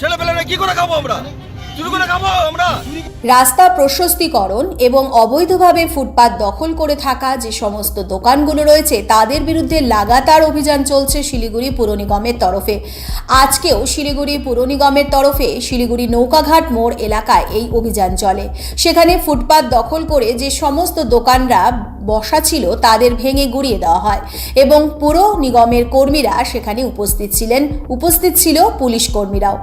ছেলে পেলে কি করে খাব আমরা? রাস্তা প্রশস্তিকরণ এবং অবৈধভাবে ফুটপাত দখল করে থাকা যে সমস্ত দোকানগুলো রয়েছে, তাদের বিরুদ্ধে লাগাতার অভিযান চলছে শিলিগুড়ি পুর নিগমের তরফে। আজকেও শিলিগুড়ি পুর নিগমের তরফে শিলিগুড়ি নৌকাঘাট মোড় এলাকায় এই অভিযান চলে। সেখানে ফুটপাত দখল করে যে সমস্ত দোকানরা বসা ছিল, তাদের ভেঙে গুড়িয়ে দেওয়া হয় এবং পুর নিগমের কর্মীরা সেখানে উপস্থিত ছিলেন। উপস্থিত ছিল পুলিশ কর্মীরাও।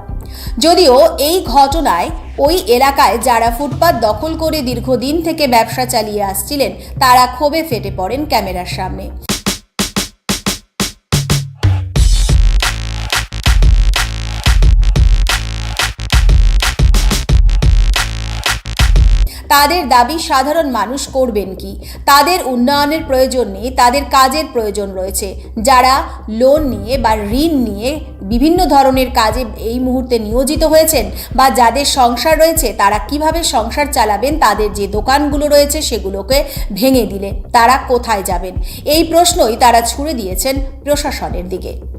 যদিও এই ঘটনায় ওই এলাকায় যারা ফুটপাত দখল করে দীর্ঘদিন থেকে ব্যবসা চালিয়ে আসছিলেন, তারা ক্ষোভে ফেটে পড়েন ক্যামেরার সামনে। তাদের দাবি সাধারণ মানুষ করবেন কি? তাদের উন্নয়নের প্রয়োজন নেই, তাদের কাজের প্রয়োজন রয়েছে। যারা লোন নিয়ে বা ঋণ নিয়ে বিভিন্ন ধরনের কাজে এই মুহূর্তে নিয়োজিত হয়েছেন বা যাদের সংসার রয়েছে, তারা কীভাবে সংসার চালাবেন, তাদের যে দোকানগুলো রয়েছে সেগুলোকে ভেঙে দিলে তারা কোথায় যাবেন? এই প্রশ্নই তারা ছুড়ে দিয়েছেন প্রশাসনের দিকে।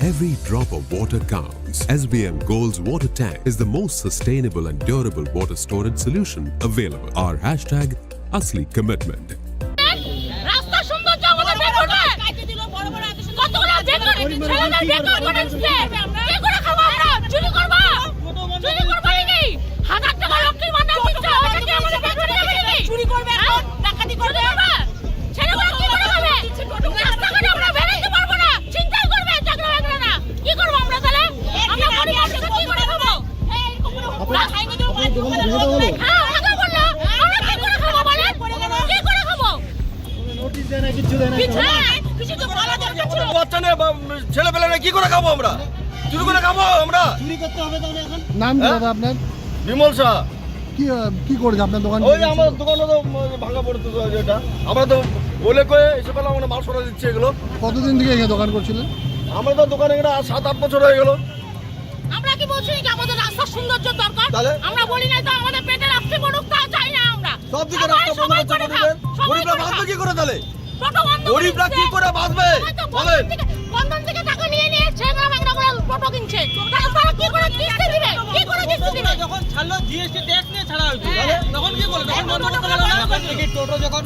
Every drop of water counts. SBM Gold's water tank is the most sustainable and durable water storage solution available. Our hashtag Asli Commitment. রাস্তা সৌন্দর্য আমাদের বের করবে কতগুলো বেকার ছেলেদের বেকার করে দিচ্ছে বাচ্চা ছেলে পেলে কি করে খাব আমরা? চুরি করে খাব আমরা? নাম কি হ্যাঁ? দাদা আপনার? বিমল শাহ। কি কি করেছে আপনার দোকান ওই আমার দোকানে তো ভাঙা পড়তো তো যেটা। আমরা তো বলে কয়ে এসে পেলাম আমরা মাল সরা দিচ্ছে এগুলো। কতদিন থেকে এখানে দোকান করছিলেন? আমরা তো দোকানে এখানে সাত আট বছর হয়ে গেল। আমরা কি বলছি নাকি আমাদের সৌন্দর্য দরকার? তাহলে? আমরা বলি না তো আমাদের পেটে রাখতে পড়ুক তা চাই না আমরা। সব দিকে রাস্তা বন্ধ করে গরিবরা খাও। কি করে তাহলে? গরিবরা। কি করে বাঁচবে? বলেন। বন্ধন থেকে টাকা নিয়ে নিয়ে ছেঁকড়া ম্যাংড়া করে টোটো কিনছে। তারা কি করে কিস্তি দিবে? কি করে কিস্তি দিবে? যখন ছাড়লো জিএসটি ট্যাক্স নিয়ে ছাড়া হয়েছে। হ্যাঁ। তখন কি করল তখন বন্ধ। টোটো যখন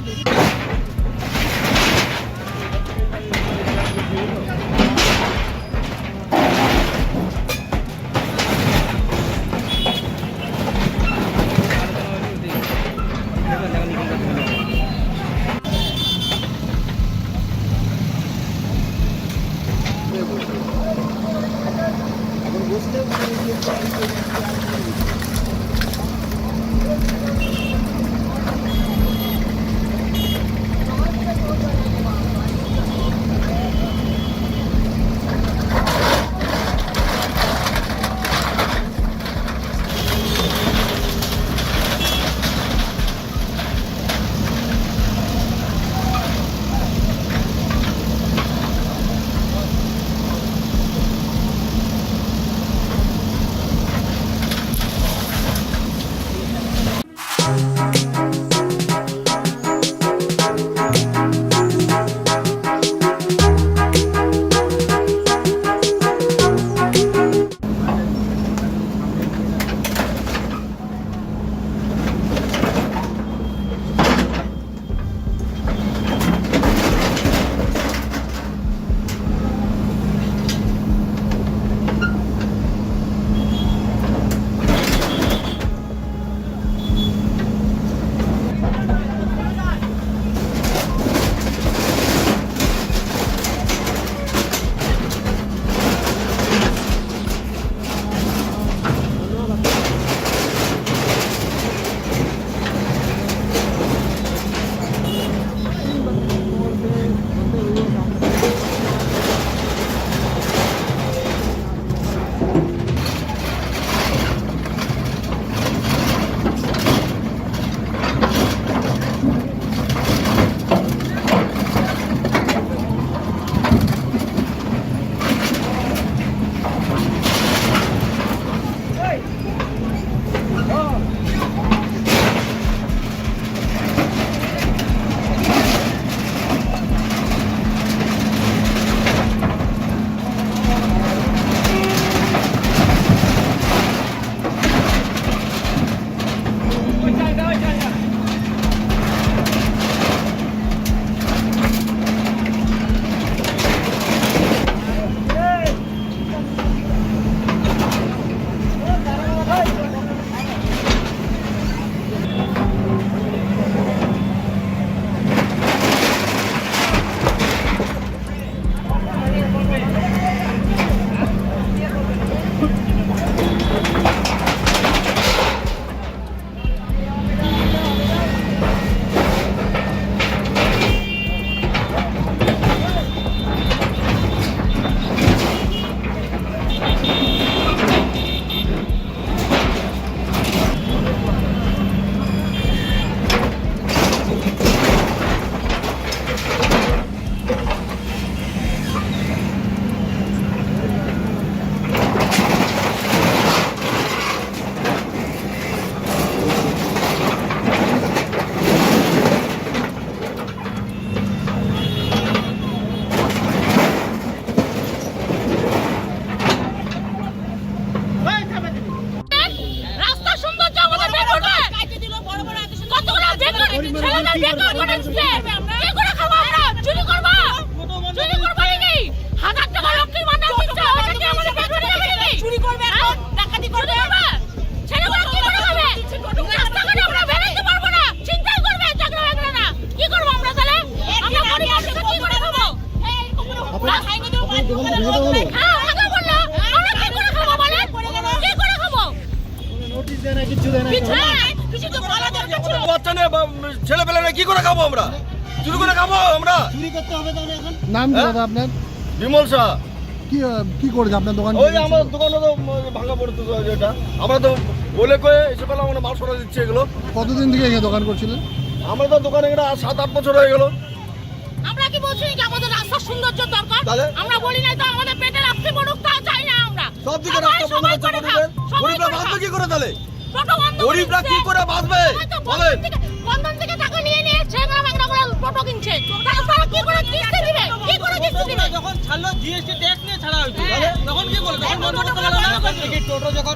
ছেলেদের বেকার করে দিচ্ছে কি করতে হবে তাহলে এখন? নাম কি হ্যাঁ? দাদা আপনার? বিমল শাহ। কি কি করেছে আপনার দোকান ওই আমার দোকানে তো ভাঙা পড়তো তো যেটা। আমরা তো বলে কয়ে এসে পেলাম আমরা মাল সরা দিচ্ছে এগুলো। কতদিন থেকে এখানে দোকান করছিলেন? আমরা তো দোকানে এখানে আজ সাত আট বছর হয়ে গেল। আমরা কি বলছি যে আমাদের রাস্তার সৌন্দর্য দরকার? আমরা বলি না তো আমাদের পেটে রাখতে পড়ুক তা চাই না আমরা। সব দিকে রাস্তা বন্ধ করে খাও, গরিবরা বাঁচবে কি করে তাহলে? টোটো বন্ধ গরিবরা কি করে বাঁচবে? বলেন। বন্ধন থেকে- টাকা নিয়ে নিয়ে করে টোটো কিনছে তারা তারা কি করে কিস্তি দিবে কি করে কিস্তি দিবে যখন ছাড়লো জিএসটি ট্যাক্স নিয়ে ছাড়া হয়েছে হ্যাঁ। তখন কি করল তখন বন্ধ। টোটো যখন